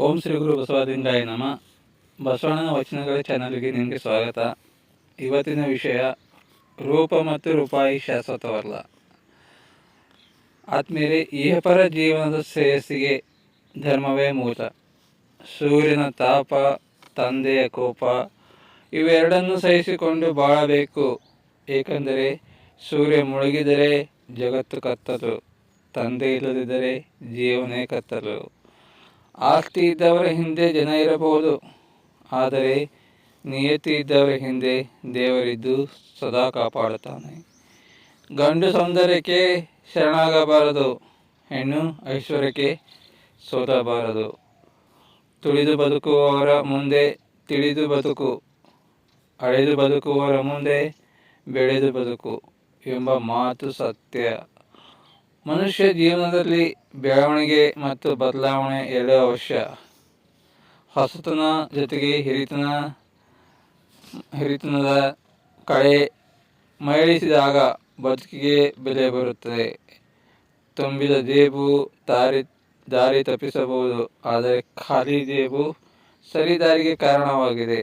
ಓಂ ಶ್ರೀ ಗುರು ಬಸವಾದಿಂದಾಯ ನಮ. ಬಸವಣ್ಣನ ವಚನಗಳ ಚಾನಲ್ಗೆ ನಿಮಗೆ ಸ್ವಾಗತ. ಇವತ್ತಿನ ವಿಷಯ ರೂಪ ಮತ್ತು ರೂಪಾಯಿ ಶಾಶ್ವತವಲ್ಲ. ಆದ್ಮೇಲೆ ಇಹಪರ ಜೀವನದ ಶ್ರೇಯಸ್ಸಿಗೆ ಧರ್ಮವೇ ಮೂಲ. ಸೂರ್ಯನ ತಾಪ, ತಂದೆಯ ಕೋಪ, ಇವೆರಡನ್ನು ಸಹಿಸಿಕೊಂಡು ಬಾಳಬೇಕು. ಏಕೆಂದರೆ, ಸೂರ್ಯ ಮುಳುಗಿದರೆ ಜಗತ್ತು ಕತ್ತಲು ತಂದೆ ಇಲ್ಲದಿದ್ದರೆ ಜೀವನೇ ಕತ್ತಲು. ಆಸ್ತಿ ಇದ್ದವರ ಹಿಂದೆ ಜನ ಇರಬಹುದು. ಆದರೆ ನಿಯತಿ ಇದ್ದವರ ಹಿಂದೆ ದೇವರಿದ್ದು ಸದಾ ಕಾಪಾಡುತ್ತಾನೆ. ಗಂಡು ಸೌಂದರ್ಯಕ್ಕೆ ಶರಣಾಗಬಾರದು. ಹೆಣ್ಣು ಐಶ್ವರ್ಯಕ್ಕೆ ಸೋತಬಾರದು. ತುಳಿದು ಬದುಕುವವರ ಮುಂದೆ ತಿಳಿದು ಬದುಕು. ಅಳೆದು ಬದುಕುವವರ ಮುಂದೆ ಬೆಳೆದು ಬದುಕು ಎಂಬ ಮಾತು ಸತ್ಯ. ಮನುಷ್ಯ ಜೀವನದಲ್ಲಿ ಬೆಳವಣಿಗೆ ಮತ್ತು ಬದಲಾವಣೆ ಎರಡು ಅವಶ್ಯ. ಹೊಸತನ ಜೊತೆಗೆ ಹಿರಿತನ, ಹಿರಿತನದ ಕಳೆ ಮರಳಿಸಿದಾಗ ಬದುಕಿಗೆ ಬೆಲೆ ಬರುತ್ತದೆ. ತುಂಬಿದ ದೇಬು ದಾರಿ ದಾರಿ ತಪ್ಪಿಸಬಹುದು, ಆದರೆ ಖಾಲಿ ಜೇಬು ಸರಿದಾರಿಗೆ ಕಾರಣವಾಗಿದೆ.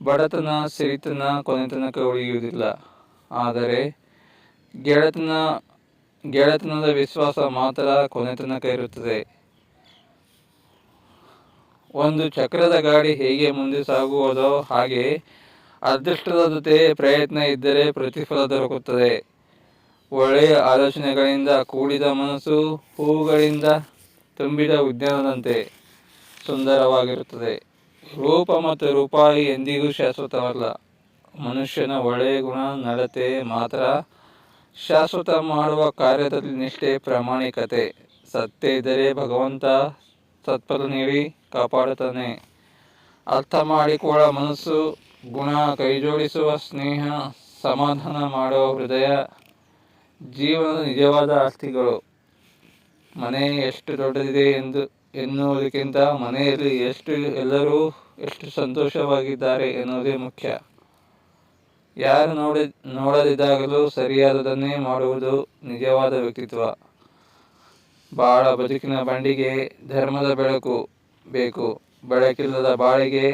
ಬಡತನ, ಸಿರಿತನ ಕೊನೆತನಕ ಉಳಿಯುವುದಿಲ್ಲ. ಆದರೆ ಗೆಳೆತನ ಗೆಳೆತನದ ವಿಶ್ವಾಸ ಮಾತ್ರ ಕೊನೆತನಕ ಇರುತ್ತದೆ. ಒಂದು ಚಕ್ರದ ಗಾಡಿ ಹೇಗೆ ಮುಂದೆ ಸಾಗುವುದೋ ಹಾಗೆ ಅದೃಷ್ಟದ ಜೊತೆ ಪ್ರಯತ್ನ ಇದ್ದರೆ ಪ್ರತಿಫಲ ದೊರಕುತ್ತದೆ. ಒಳ್ಳೆಯ ಆಲೋಚನೆಗಳಿಂದ ಕೂಡಿದ ಮನಸ್ಸು, ಹೂವುಗಳಿಂದ ತುಂಬಿದ ಉದ್ಯಾನದಂತೆ ಸುಂದರವಾಗಿರುತ್ತದೆ. ರೂಪ ಮತ್ತು ರೂಪಾಯಿ ಎಂದಿಗೂ ಶಾಶ್ವತವಲ್ಲ. ಮನುಷ್ಯನ ಒಳ್ಳೆಯ ಗುಣ ನಡತೆ ಮಾತ್ರ ಶಾಶ್ವತ ಮಾಡುವ ಕಾರ್ಯದಲ್ಲಿ ನಿಷ್ಠೆ, ಪ್ರಾಮಾಣಿಕತೆ. ಸತ್ಯ ಇದ್ದರೆ ಭಗವಂತ ಸತ್ಪದ ನೀಡಿ ಕಾಪಾಡುತ್ತಾನೆ. ಅರ್ಥ ಮಾಡಿಕೊಳ್ಳ ಮನಸ್ಸು, ಗುಣ ಕೈಜೋಡಿಸುವ ಸ್ನೇಹ, ಸಮಾಧಾನ ಮಾಡುವ ಹೃದಯ, ಜೀವನದ ನಿಜವಾದ ಆಸ್ತಿಗಳು. ಮನೆ ಎಷ್ಟು ದೊಡ್ಡದಿದೆ ಎಂದು ಎನ್ನುವುದಕ್ಕಿಂತ ಮನೆಯಲ್ಲಿ ಎಷ್ಟು ಎಲ್ಲರೂ ಎಷ್ಟು ಸಂತೋಷವಾಗಿದ್ದಾರೆ ಎನ್ನುವುದೇ ಮುಖ್ಯ. ಯಾರು ನೋಡಿ, ನೋಡದಿದ್ದಾಗಲೂ ಸರಿಯಾದದನ್ನೇ ಮಾಡುವುದು ನಿಜವಾದ ವ್ಯಕ್ತಿತ್ವ. ಬಾಳ ಬದುಕಿನ ಬಂಡಿಗೆ ಧರ್ಮದ ಬೆಳಕು ಬೇಕು. ಬೆಳಕಿಲ್ಲದ ಬಾಳಿಗೆ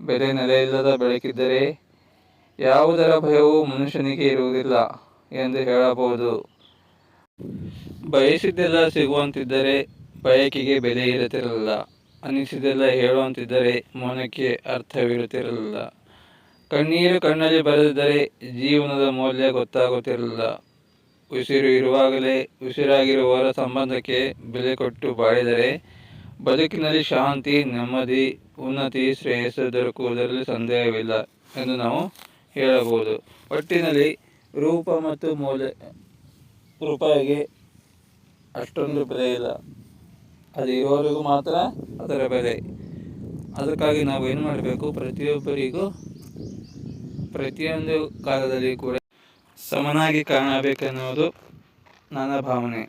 ಬೆಲೆ ನೆಲೆಯಿಲ್ಲದ ಬೆಳಕಿದ್ದರೆ ಯಾವುದರ ಭಯವೂ ಮನುಷ್ಯನಿಗೆ ಇರುವುದಿಲ್ಲ ಎಂದು ಹೇಳಬಹುದು. ಬಯಸಿದ್ದೆಲ್ಲ ಸಿಗುವಂತಿದ್ದರೆ ಬಯಕೆಗೆ ಬೆಲೆ ಇರುತ್ತಿರಲಿಲ್ಲ ಅನಿಸಿದೆಲ್ಲ ಹೇಳುವಂತಿದ್ದರೆ ಮೌನಕ್ಕೆ ಅರ್ಥವಿರುತ್ತಿರಲಿಲ್ಲ ಕಣ್ಣೀರು ಕಣ್ಣಲ್ಲಿ ಬರೆದಿದ್ದರೆ ಜೀವನದ ಮೌಲ್ಯ ಗೊತ್ತಾಗುತ್ತಿರಲಿಲ್ಲ. ಉಸಿರು ಇರುವಾಗಲೇ ಉಸಿರಾಗಿರುವವರ ಸಂಬಂಧಕ್ಕೆ ಬೆಲೆ ಕೊಟ್ಟು ಬಾಳಿದರೆ ಬದುಕಿನಲ್ಲಿ ಶಾಂತಿ, ನೆಮ್ಮದಿ, ಉನ್ನತಿ, ಶ್ರೇಯಸ್ಸು ದೊರಕುವುದರಲ್ಲಿ ಸಂದೇಹವಿಲ್ಲ ಎಂದು ನಾವು ಹೇಳಬಹುದು. ಒಟ್ಟಿನಲ್ಲಿ ರೂಪ ಮತ್ತು ಮೌಲ್ಯ, ರೂಪಾಯಿಗೆ ಅಷ್ಟೊಂದು ಬೆಲೆ ಇಲ್ಲ. ಅದು ಇರೋರಿಗೂ ಮಾತ್ರ ಅದರ ಬೆಲೆ. ಅದಕ್ಕಾಗಿ ನಾವು ಏನು ಮಾಡಬೇಕು? ಪ್ರತಿಯೊಬ್ಬರಿಗೂ ಪ್ರತಿಯೊಂದು ಕಾಲದಲ್ಲಿ ಕೂಡ ಸಮನಾಗಿ ಕಾಣಬೇಕೆನ್ನುವುದು ನನ್ನ ಭಾವನೆ.